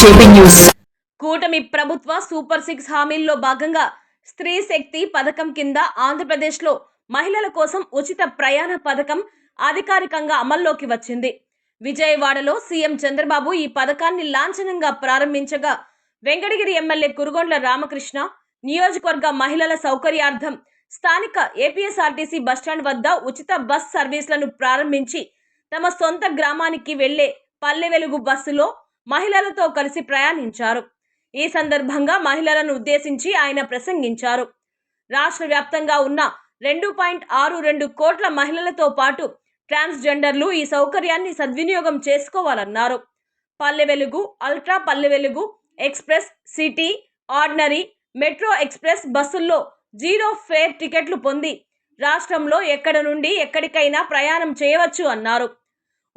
JP news. కూటమి ప్రభుత్వ super six హామీల్లో భాగంగా స్త్రీ శక్తి పథకం కింద ఆంధ్రప్రదేశ్లో మహిళల కోసం ఉచిత ప్రయాణ పథకం అధికారికంగా అమల్లోకి వచ్చింది. విజయవాడలో సీఎం చంద్రబాబు ఈ పథకాన్ని లాంఛనంగా ప్రారంభించగా వెంకటగిరి ఎమ్మెల్యే కురుగొండ్ల రామకృష్ణ నియోజకవర్గ మహిళల సౌకర్యార్థం స్థానిక ఏపీఎస్ఆర్టీసీ బస్టాండ్ వద్ద ఉచిత బస్ సర్వీసులను ప్రారంభించి తమ సొంత గ్రామానికి వెళ్ళే పల్లె వెలుగు బస్సులో మహిళలతో కలిసి ప్రయాణించారు. ఈ సందర్భంగా మహిళలను ఉద్దేశించి ఆయన ప్రసంగించారు. రాష్ట్ర వ్యాప్తంగా ఉన్న రెండు పాయింట్ ఆరు రెండు కోట్ల మహిళలతో పాటు ట్రాన్స్జెండర్లు ఈ సౌకర్యాన్ని సద్వినియోగం చేసుకోవాలన్నారు. పల్లె Velugu ultra Palle Velugu express city ordinary metro express బస్సుల్లో జీరో ఫేర్ టికెట్లు పొంది రాష్ట్రంలో ఎక్కడ నుండి ఎక్కడికైనా ప్రయాణం చేయవచ్చు అన్నారు.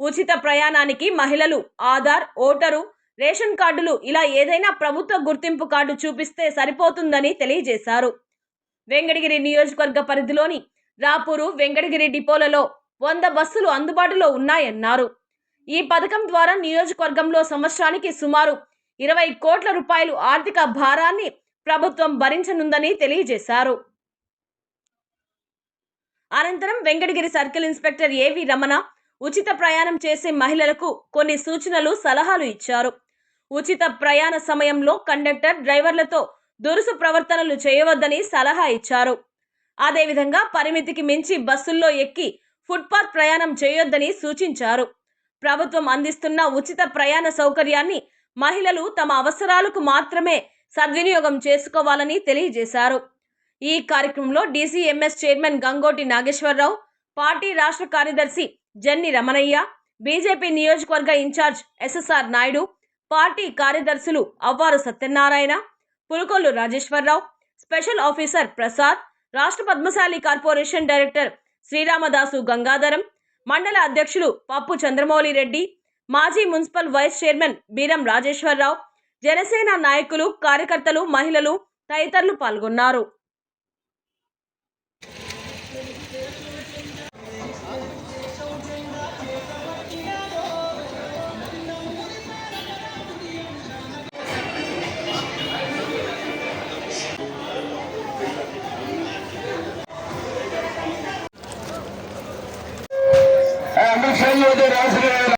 ఉచిత ప్రయాణానికి మహిళలు ఆధార్ ఓటరు రేషన్ కార్డులు ఇలా ఏదైనా ప్రభుత్వ గుర్తింపు కార్డు చూపిస్తే సరిపోతుందని తెలియజేశారు. వెంకటగిరి నియోజకవర్గ పరిధిలోని రాపూరు వెంకటగిరి డిపోలలో వంద బస్సులు అందుబాటులో ఉన్నాయన్నారు. ఈ పథకం ద్వారా నియోజకవర్గంలో సంవత్సరానికి సుమారు ఇరవై కోట్ల రూపాయలు ఆర్థిక భారాన్ని ప్రభుత్వం భరించనుందని తెలియజేశారు. అనంతరం వెంకటగిరి సర్కిల్ ఇన్స్పెక్టర్ ఏవి రమణ ఉచిత ప్రయాణం చేసే మహిళలకు కొన్ని సూచనలు సలహాలు ఇచ్చారు. ఉచిత ప్రయాణ సమయంలో కండక్టర్ డ్రైవర్లతో దురుసు ప్రవర్తనలు చేయవద్దని సలహా ఇచ్చారు. అదేవిధంగా పరిమితికి మించి బస్సుల్లో ఎక్కి ఫుట్పాత్ ప్రయాణం చేయొద్దని సూచించారు. ప్రభుత్వం అందిస్తున్న ఉచిత ప్రయాణ సౌకర్యాన్ని మహిళలు తమ అవసరాలకు మాత్రమే సద్వినియోగం చేసుకోవాలని తెలియజేశారు. ఈ కార్యక్రమంలో DCMS chairman Gangoti Nageswara Rao party రాష్ట్ర కార్యదర్శి జన్ని రమణయ్య బీజేపీ నియోజకవర్గ in charge SSR Naidu party కార్యదర్శులు అవ్వారు సత్యనారాయణ పులుకొల్లు రాజేశ్వరరావు స్పెషల్ ఆఫీసర్ ప్రసాద్ రాష్ట్ర పద్మశాలి కార్పొరేషన్ డైరెక్టర్ శ్రీరామదాసు గంగాధరం మండల అధ్యక్షులు పప్పు చంద్రమౌళి రెడ్డి మాజీ municipal vice chairman Beeram Rajeswara Rao Janasena నాయకులు కార్యకర్తలు మహిళలు తదితరులు పాల్గొన్నారు. అందరూ సైన్ అవుతారు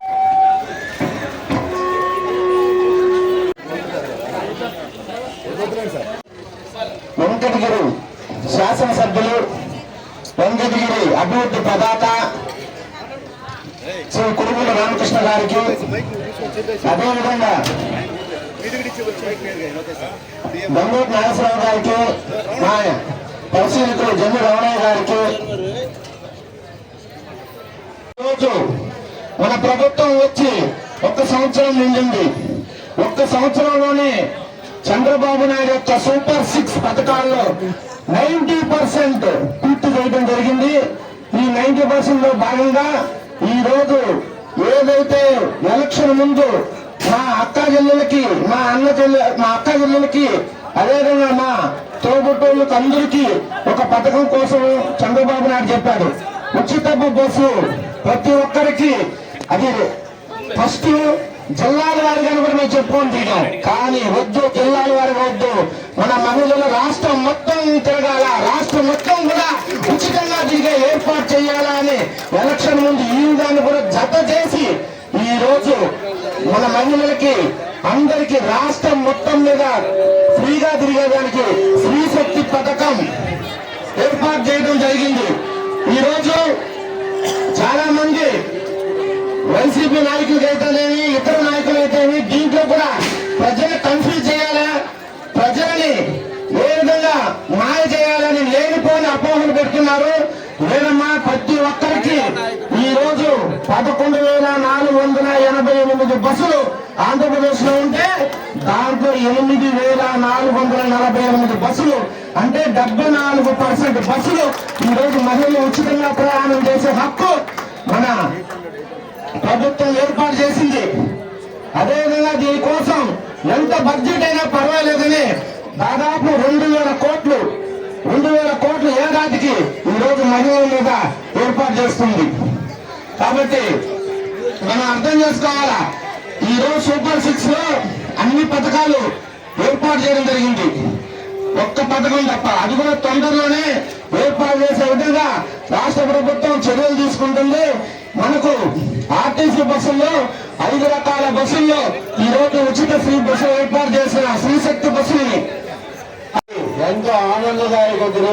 వెంకటగిరి శాసనసభ్యులు వెంకటగిరి అభివృద్ధి ప్రదాత శ్రీ కురుమల రామకృష్ణ గారికి అదేవిధంగా బంగూరు నాగేశ్వరరావు గారికి మా పరిశీలకులు జమ్మి రమణయ్య గారికి రోజు మన ప్రభుత్వం వచ్చి ఒక్క సంవత్సరం నిండింది. ఒక్క సంవత్సరంలోనే చంద్రబాబు నాయుడు యొక్క సూపర్ సిక్స్ పథకాల్లో నైన్టీ పర్సెంట్ పూర్తి చేయడం జరిగింది. ఈ నైన్టీ పర్సెంట్లో భాగంగా ఈ రోజు ఏదైతే ఎలక్షన్ ముందు మా అక్క చెల్లెలకి మా అన్న చెల్లె మా అక్క చెల్లెలకి అదేవిధంగా మా తోబుట్టోళ్ళకి అందరికీ ఒక పథకం కోసం చంద్రబాబు నాయుడు చెప్పాడు. ఉచితపు బస్సు ప్రతి ఒక్కరికి అది ఫస్ట్ జిల్లాల వారిగా కూడా మేము చెప్పుకొని తిరిగాం కానీ వద్దు జిల్లాల వారి వద్దు. మన మహిళలు రాష్ట్రం మొత్తం తిరగాల. రాష్ట్రం మొత్తం కూడా ఉచితంగా తిరిగే ఏర్పాటు చేయాలా అని ఎలక్షన్ ముందు ఈ విధాన్ని కూడా జత చేసి ఈ రోజు మన మహిళలకి అందరికి రాష్ట్రం మొత్తం మీద ఫ్రీగా తిరిగేదానికి స్త్రీ శక్తి పథకం ఏర్పాటు చేయడం జరిగింది. ఈ రోజు చాలా మంది వైసీపీ నాయకులు అయితేనేమి ఇతర నాయకులు అయితేనేమి దీంట్లో కూడా ప్రజలు కన్ఫ్యూజ్ చేయాలా? ప్రజలని ఏ విధంగా మాయ చేయాలని లేనిపోని అపోహలు పెడుతున్నారు? లేదమ్మా ప్రతి ఒక్కరికి ఈ రోజు పదకొండు వేల నాలుగు వందల ఎనభై ఎనిమిది బస్సులు ఆంధ్రప్రదేశ్లో ఉంటే దాంట్లో ఎనిమిది వేల నాలుగు వందల నలభై ఎనిమిది బస్సులు అంటే డెబ్బై నాలుగు పర్సెంట్ బస్సులు ఈరోజు మహిళలు ఉచితంగా ప్రయాణం చేసే హక్కు మన ప్రభుత్వం ఏర్పాటు చేసింది. అదేవిధంగా దీనికోసం ఎంత బడ్జెట్ అయినా పర్వాలేదని దాదాపు రెండు వేల కోట్లు రెండు వేల కోట్లు ఏడాదికి ఈరోజు మహిళల మీద ఏర్పాటు చేస్తుంది. కాబట్టి మనం అర్థం చేసుకోవాలా? ఈరోజు సూపర్ సిక్స్లో అన్ని పథకాలు ఏర్పాటు చేయడం జరిగింది. ఒక్క పథకం తప్ప. అది కూడా తొందరలోనే ఏర్పాటు చేసే విధంగా రాష్ట్ర ప్రభుత్వం చర్యలు తీసుకుంటుంది. మనకు ఆర్టీసీ బస్సుల్లో ఐదు రకాల బస్సుల్లో ఈ రోజు ఉచిత ఫ్రీ బస్సు ఏర్పాటు చేసిన శ్రీశక్తి బస్సుల్ని ఎంతో ఆనందదాయకతలు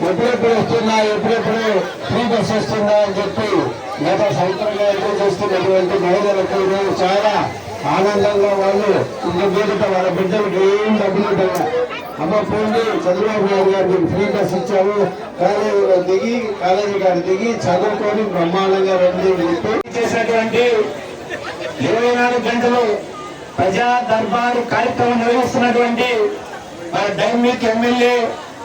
ఎప్పుడెప్పుడు వస్తున్నా ఎప్పుడెప్పుడు ఫ్రీ బస్ వస్తుందా అని చెప్పి గత సంవత్సరంగా ఎదురు చూస్తున్నటువంటి మహిళలకు ఈరోజు చాలా ఆనందంగా వాళ్ళు ఇంత మీదట వాళ్ళ బిడ్డలకు ఏం డబ్బులు అమ్మ పోండి చంద్రబాబు నాయుడు గారు మీకు ఫ్రీ బస్ ఇచ్చాము కాలేజీలో దిగి కాలేజీ గారు దిగి చదువుకొని బ్రహ్మాండంగా రండి అని చెప్పి చేసినటువంటి ఇరవై నాలుగు గంటలు ప్రజా దర్బారు కార్యక్రమం నిర్వహిస్తున్నటువంటి మన డైమిక్ ఎమ్మెల్యే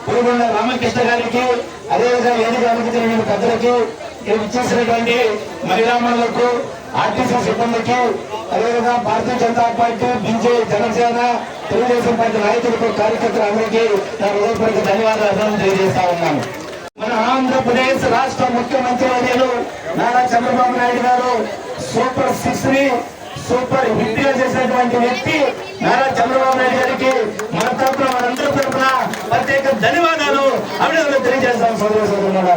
పురుగుండ రామకృష్ణ గారికి అదేవిధంగా వేదిక అనుమతించిన పెద్దలకి ఇక్కడ ఇచ్చేసినటువంటి మహిళామణులకు ఆర్టీసీ సిబ్బందికి అదేవిధంగా Bharatiya Janata Party BJP Janasena Telugu Desam Party నాయకులకు కార్యకర్తలందరికీ నా హృదయపూర్వక ధన్యవాదాలు అర్థం తెలియజేస్తా ఉన్నాను. మన ఆంధ్రప్రదేశ్ రాష్ట్ర ముఖ్యమంత్రి వర్యులు నారా చంద్రబాబు నాయుడు గారు సూపర్ సిక్స్ని సూపర్ హిట్గా చేసినటువంటి వ్యక్తి నారా చంద్రబాబు నాయుడు గారికి మన తరపున మనందరి తరపున ప్రత్యేక ధన్యవాదాలు అభినందనలు తెలియజేస్తాం సోదరు సోదరు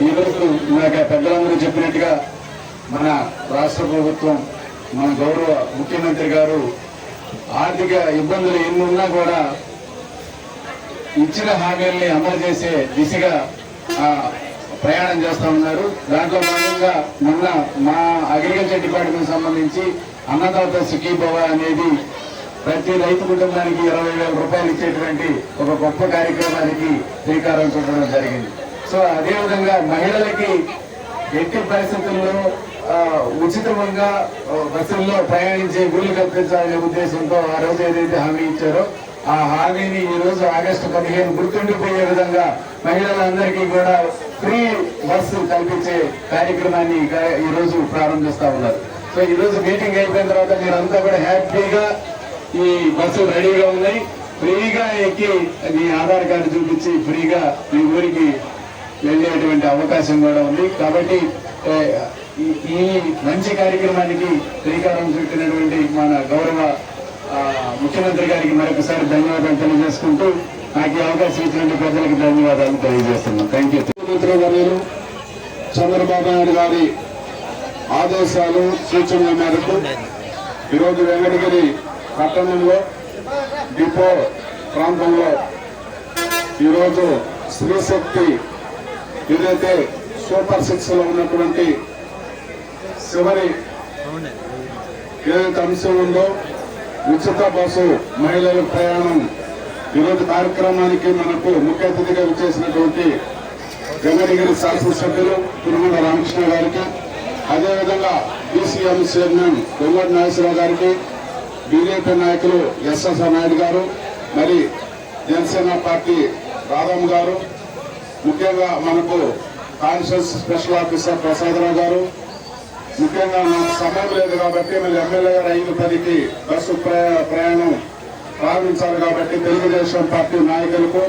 ఈ రోజు ఇందాక పెద్దలందరూ చెప్పినట్టుగా మన రాష్ట్ర ప్రభుత్వం మన గౌరవ ముఖ్యమంత్రి గారు ఆర్థిక ఇబ్బందులు ఎన్నున్నా కూడా ఇచ్చిన హామీల్ని అమలు చేసే దిశగా ఆ, ప్రయాణం చేస్తూ ఉన్నారు. దాంట్లో భాగంగా మొన్న మా అగ్రికల్చర్ డిపార్ట్మెంట్ సంబంధించి అన్నదాత సుఖీభవ అనేది ప్రతి రైతు కుటుంబానికి ఇరవై వేల రూపాయలు ఇచ్చేటువంటి ఒక గొప్ప కార్యక్రమానికి శ్రీకారం చుట్టడం జరిగింది. సో అదేవిధంగా మహిళలకి ఎట్టి పరిస్థితుల్లో ఉచితంగా బస్సుల్లో ప్రయాణించే వీలు కల్పించాలనే ఉద్దేశంతో ఆ రోజు ఏదైతే హామీ ఇచ్చారో ఆ హామీని ఈ రోజు ఆగస్టు పదిహేను గుర్తుండిపోయే విధంగా మహిళలందరికీ కూడా ఫ్రీ బస్సు కల్పించే కార్యక్రమాన్ని ఈ రోజు ప్రారంభిస్తా ఉన్నారు. సో ఈ రోజు మీటింగ్ అయిపోయిన తర్వాత మీరంతా కూడా హ్యాపీగా ఈ బస్సు రెడీగా ఉన్నాయి. ఫ్రీగా ఎక్కి మీ ఆధార్ కార్డు చూపించి ఫ్రీగా మీ ఊరికి వెళ్ళేటువంటి అవకాశం కూడా ఉంది. కాబట్టి ఈ- మంచి కార్యక్రమానికి శ్రీకారం చుట్టినటువంటి మన గౌరవ ఆ, ముఖ్యమంత్రి గారికి మరొకసారి ధన్యవాదాలు తెలియజేసుకుంటూ నాకు ఈ అవకాశం ఇచ్చినటువంటి ప్రజలకు ధన్యవాదాలు తెలియజేస్తున్నాను. థ్యాంక్ యూ ముఖ్యమంత్రి వర్యులు చంద్రబాబు నాయుడు గారి ఆదేశాలు సూచనల మేరకు ఈరోజు వెంకటగిరి పట్టణంలో డిపో ప్రాంతంలో ఈరోజు స్త్రీశక్తి ఏదైతే సూపర్ సిక్స్లో ఉన్నటువంటి చివరి ఏదైతే అంశం ఉందో ఉచిత బస్సు మహిళల ప్రయాణం ఈరోజు కార్యక్రమానికి మనకు ముఖ్య అతిథిగా విచ్చేసినటువంటి వెంకటగిరి శాసనసభ్యులు తిరుమల రామకృష్ణ గారికి అదేవిధంగా బీసీఎం చైర్మన్ వెంకట నాగేశ్వరరావు గారికి బీజేపీ నాయకులు ఎస్ఎస్ఆర్ నాయుడు గారు మరి జనసేన పార్టీ రాధమ్ గారు ముఖ్యంగా మనకు కాన్షియస్ స్పెషల్ ఆఫీసర్ ప్రసాదరావు గారు ముఖ్యంగా నాకు సమయం లేదు కాబట్టి మళ్ళీ ఎమ్మెల్యే గారు ఐదు పదికి బస్సు ప్రయాణం ప్రారంభించాలి కాబట్టి తెలుగుదేశం పార్టీ నాయకులకు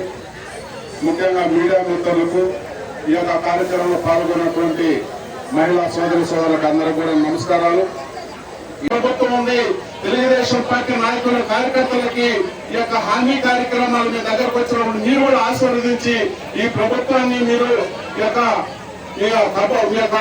ముఖ్యంగా మీడియా మిత్రులకు ఈ యొక్క కార్యక్రమంలో పాల్గొన్నటువంటి మహిళా సోదరి సోదరులకు అందరికీ కూడా నమస్కారాలు. ప్రభుత్వం ఉంది. తెలుగుదేశం పార్టీ నాయకులు కార్యకర్తలకి ఈ యొక్క హామీ కార్యక్రమాలు మీ దగ్గరకు వచ్చినప్పుడు మీరు కూడా ఆశీర్వదించి ఈ ప్రభుత్వాన్ని మీరు ఈ యొక్క ఈ యొక్క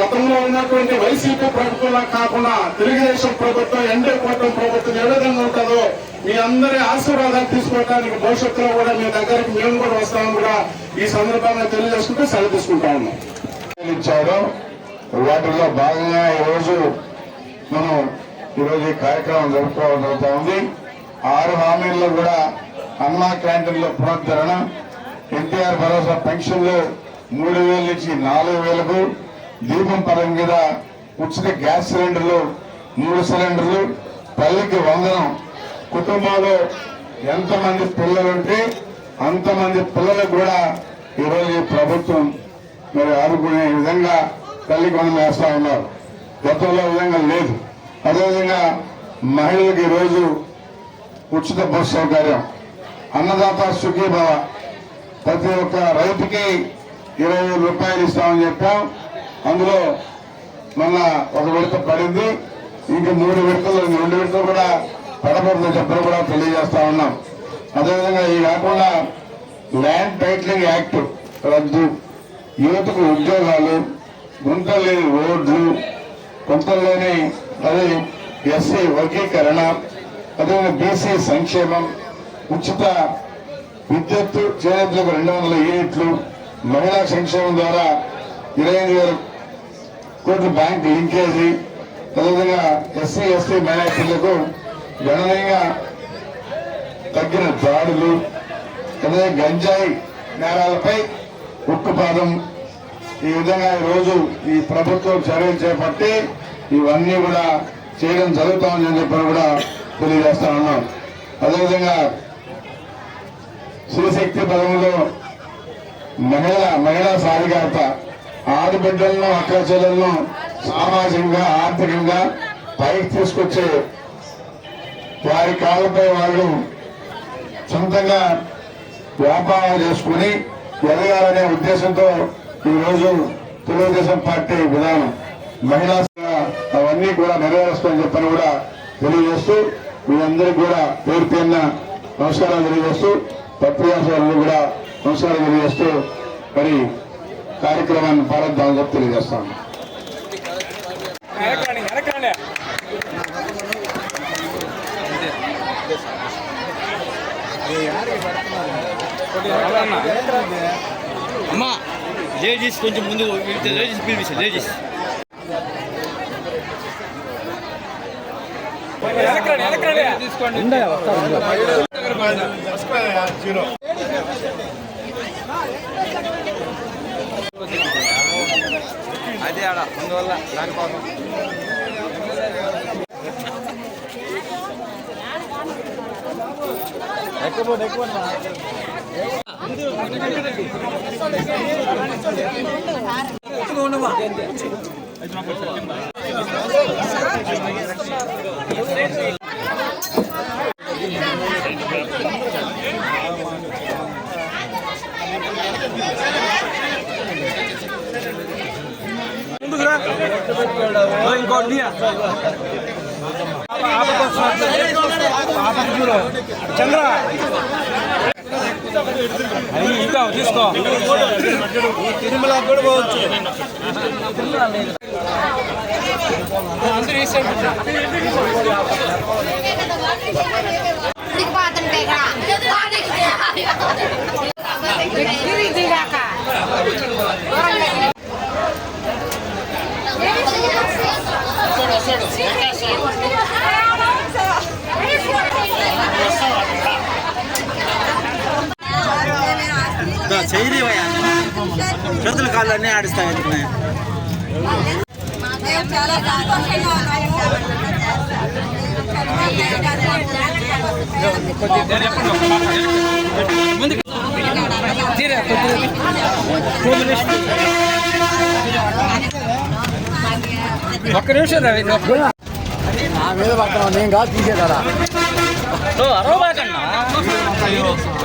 గతంలో ఉన్నటువంటి వైసీపీ ప్రభుత్వంలా కాకుండా తెలుగుదేశం ప్రభుత్వం ఎన్డీ కూటమి ప్రభుత్వం ఏ విధంగా ఉంటుందో మీ అందరి ఆశీర్వాదాలు తీసుకోవడానికి భవిష్యత్తులో కూడా మీ దగ్గరికి మేము కూడా వస్తామని కూడా ఈ సందర్భంగా తెలియజేసుకుంటూ సెలవు తీసుకుంటా ఉన్నాం. ఇచ్చారో వాటిలో భాగంగా ఈరోజు మనం ఈరోజు ఈ కార్యక్రమం జరుపుకోవడం జరుగుతూ ఉంది. ఆరు హామీల్లో కూడా అన్నా క్యాంటీన్లో పునరుద్ధరణ ఎన్టీఆర్ భరోసా పెన్షన్లు మూడు వేల నుంచి నాలుగు వేలకు దీపం పదం కింద ఉచిత గ్యాస్ సిలిండర్లు మూడు సిలిండర్లు తల్లికి వందనం కుటుంబంలో ఎంతమంది పిల్లలుంటే అంతమంది పిల్లలకు కూడా ఈరోజు ప్రభుత్వం మరి ఆదుకునే విధంగా తల్లి వందనం వేస్తా ఉన్నారు. గతంలో విధంగా లేదు. అదేవిధంగా మహిళలకు ఈరోజు ఉచిత బస్సు సౌకర్యం అన్నదాత సుఖీభవ. ప్రతి ఒక్క రైతుకి ఇరవై వేల రూపాయలు ఇస్తామని చెప్పాం. అందులో మళ్ళా ఒక విడత పడింది. ఇంకా మూడు విడతలు రెండు విడతలు కూడా పడబోతుంది చెప్పడం కూడా తెలియజేస్తా ఉన్నాం. అదేవిధంగా ఈ కాకుండా ల్యాండ్ టైటిలింగ్ యాక్ట్ రద్దు. యువతకు ఉద్యోగాలు గుంటలు లేని రోడ్లు గుంటలు లేని అదే ఎస్సీ వర్గీకరణ అదేవిధంగా బీసీ సంక్షేమం ఉచిత విద్యుత్ చేనేతలకు రెండు వందల యూనిట్లు మహిళా సంక్షేమం ద్వారా ఇరవై ఐదు వేల కోట్ల బ్యాంక్ లింకేజీ అదేవిధంగా ఎస్సీ ఎస్టీ మైనార్టీలకు గణనీయంగా తగ్గిన దాడులు అదే గంజాయి నేరాలపై ఉక్కుపాదం. ఈ విధంగా ఈరోజు రోజు ఈ ప్రభుత్వం చర్యలు చేపట్టి ఇవన్నీ కూడా చేయడం జరుగుతామని చెప్పని కూడా తెలియజేస్తా ఉన్నాం. అదేవిధంగా శ్రీశక్తి పదములో మహిళ మహిళా సాధికారత ఆడబిడ్డలను అక్క చెల్లెలను సామాజికంగా ఆర్థికంగా పైకి తీసుకొచ్చే వారి కాళ్ళపై వాళ్ళు సొంతంగా వ్యాపారం చేసుకుని ఎదగాలనే ఉద్దేశంతో ఈరోజు తెలుగుదేశం పార్టీ విధానం మహిళా అవన్నీ కూడా నెరవేరుస్తామని చెప్పని కూడా తెలియజేస్తూ మీ అందరికీ కూడా పేరు పేరున నమస్కారాలు తెలియజేస్తూ పత్రికాశాలను కూడా నమస్కారం తెలియజేస్తూ మరి కార్యక్రమాన్ని ప్రారంభిద్దామని చెప్పి తెలియజేస్తాను. అమ్మా లేడీస్ కొంచెం ముందు లేడీస్ పిలిపిస్తా లేడీస్. అదే ఆడ అందువల్ల దానికోసం ఎక్కువ ఎక్కువ ఇంకోటి చంద్ర ఇంకా తీసుకో తిరుమల కూడా పోవచ్చు అందరూ దిగాక చేతులు కాళ్ళు అన్నీ ఆడిస్తాయి సంతోషంగా ఒక్క నిమిషం రవి నా మీద పక్కన నేను కాదు తీసేదా అరవబాకన్నా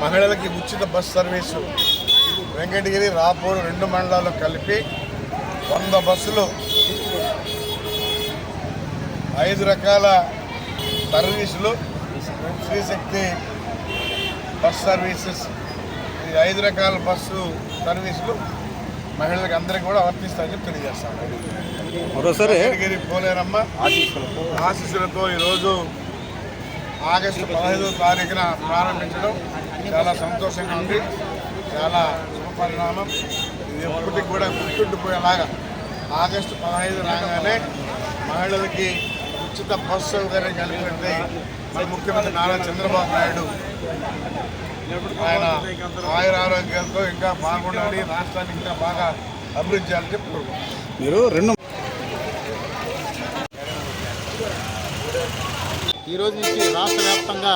మహిళలకి ఉచిత బస్ సర్వీసు. వెంకటగిరి రాపూర్ రెండు మండలాలు కలిపి వంద బస్సులు. ఐదు రకాల సర్వీసులు. Srishakti bus services. ఈ ఐదు రకాల బస్సు సర్వీసులు మహిళలకు అందరికీ కూడా వర్తిస్తాయని చెప్పి తెలియజేస్తాను వెంకటగిరి పోలేరమ్మ ఆశీస్సులతో ఈరోజు ఆగస్టు పదహైదో తారీఖున ప్రారంభించడం చాలా సంతోషంగా ఉంది. చాలా శుభపరిణామం. ఇది ఎప్పటికి కూడా గుర్తుండిపోయేలాగా ఆగస్టు పదహైదు రాగానే మహిళలకి ఉచిత బస్సు సౌకర్యం కల్పించి మన ముఖ్యమంత్రి నారా చంద్రబాబు నాయుడు ఆయన ఆయుర ఆరోగ్యాలతో ఇంకా బాగుండాలి రాష్ట్రాన్ని ఇంకా బాగా అభివృద్ధి చేయాలని చెప్పి కోరుకుంటున్నాను. మీరు రెండు ఈ రోజు నుంచి రాష్ట్ర వ్యాప్తంగా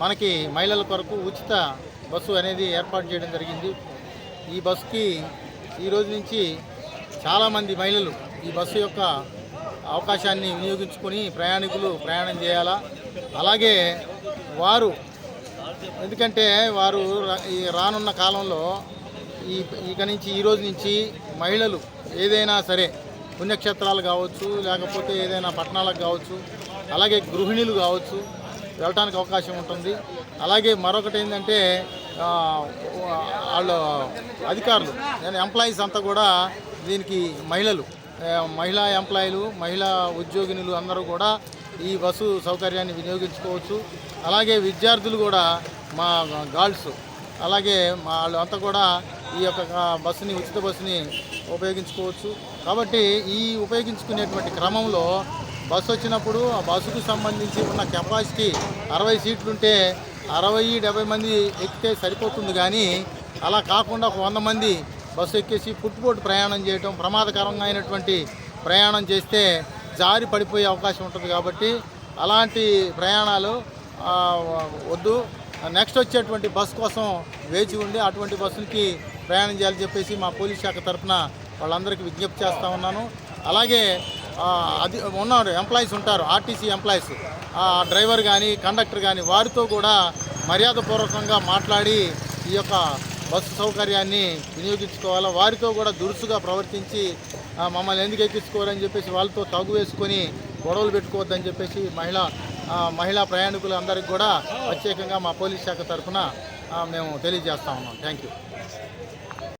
మనకి మహిళల కొరకు ఉచిత బస్సు అనేది ఏర్పాటు చేయడం జరిగింది ఈ బస్సుకి ఈ రోజు నుంచి చాలామంది మహిళలు ఈ బస్సు యొక్క అవకాశాన్ని వినియోగించుకొని ప్రయాణికులు ప్రయాణం చేయాలా? అలాగే వారు ఎందుకంటే వారు రా- ఈ రానున్న కాలంలో ఈ ఇక నుంచి ఈరోజు నుంచి మహిళలు ఏదైనా సరే పుణ్యక్షేత్రాలు కావచ్చు లేకపోతే ఏదైనా పట్టణాలకు కావచ్చు అలాగే గృహిణులు కావచ్చు వెళ్ళటానికి అవకాశం ఉంటుంది. అలాగే మరొకటి ఏంటంటే వాళ్ళ వాళ్ళు అధికారులు నేను ఎంప్లాయీస్ అంతా కూడా దీనికి మహిళలు. మహిళా ఎంప్లాయీలు మహిళా ఉద్యోగినులు అందరూ కూడా ఈ బస్సు సౌకర్యాన్ని వినియోగించుకోవచ్చు. అలాగే విద్యార్థులు కూడా మా గర్ల్స్ అలాగే మా వాళ్ళు అంతా కూడా ఈ యొక్క బస్సుని ఉచిత బస్సుని ఉపయోగించుకోవచ్చు. కాబట్టి ఈ ఉపయోగించుకునేటువంటి క్రమంలో బస్సు వచ్చినప్పుడు ఆ బస్సుకు సంబంధించి ఉన్న కెపాసిటీ అరవై సీట్లుంటే అరవై డెబ్బై మంది ఎక్కితే సరిపోతుంది. కానీ అలా కాకుండా ఒక వంద మంది బస్సు ఎక్కేసి ఫుట్బోట్ ప్రయాణం చేయటం ప్రమాదకరంగా అయినటువంటి ప్రయాణం చేస్తే జారి పడిపోయే అవకాశం ఉంటుంది కాబట్టి అలాంటి ప్రయాణాలు వద్దు. నెక్స్ట్ వచ్చేటువంటి బస్ కోసం వేచి ఉండి అటువంటి బస్సులకి ప్రయాణం చేయాలని చెప్పేసి మా పోలీస్ శాఖ తరఫున వాళ్ళందరికీ విజ్ఞప్తి చేస్తూ ఉన్నాను. అలాగే అది ఉన్నారు ఎంప్లాయీస్ ఉంటారు ఆర్టీసీ ఎంప్లాయీస్ ఆ డ్రైవర్ కానీ కండక్టర్ కానీ వారితో కూడా మర్యాదపూర్వకంగా మాట్లాడి ఈ యొక్క బస్సు సౌకర్యాన్ని వినియోగించుకోవాలా? వారితో కూడా దురుసుగా ప్రవర్తించి మమ్మల్ని ఎందుకు ఎక్కించుకోవాలని చెప్పేసి వాళ్ళతో తగు వేసుకొని గొడవలు పెట్టుకోవద్దని చెప్పేసి మహిళా మహిళా ప్రయాణికులు అందరికీ కూడా ప్రత్యేకంగా మా పోలీస్ శాఖ తరఫున మేము తెలియజేస్తా ఉన్నాం. Thank you